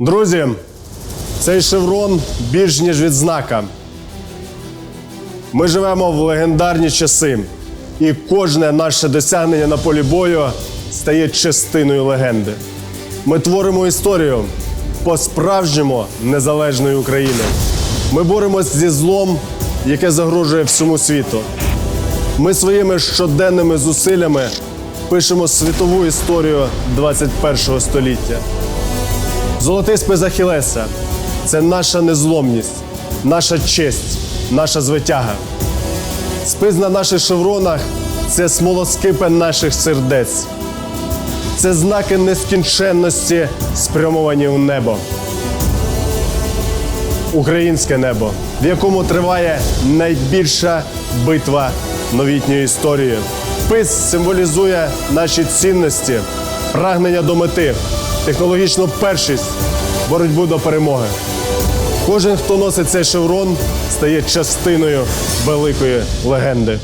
Друзі, цей шеврон більш ніж відзнака. Ми живемо в легендарні часи, і кожне наше досягнення на полі бою стає частиною легенди. Ми творимо історію по-справжньому незалежної України. Ми боремось зі злом, яке загрожує всьому світу. Ми своїми щоденними зусиллями пишемо світову історію 21 століття. Золотий спис Ахілеса – це наша незломність, наша честь, наша звитяга. Спис на наших шевронах це смолоскипи наших сердець. Це знаки нескінченності, спрямовані в небо. Українське небо, в якому триває найбільша битва новітньої історії. Спис символізує наші цінності, прагнення до мети, технологічну першість, боротьбу до перемоги. Кожен, хто носить цей шеврон, стає частиною великої легенди.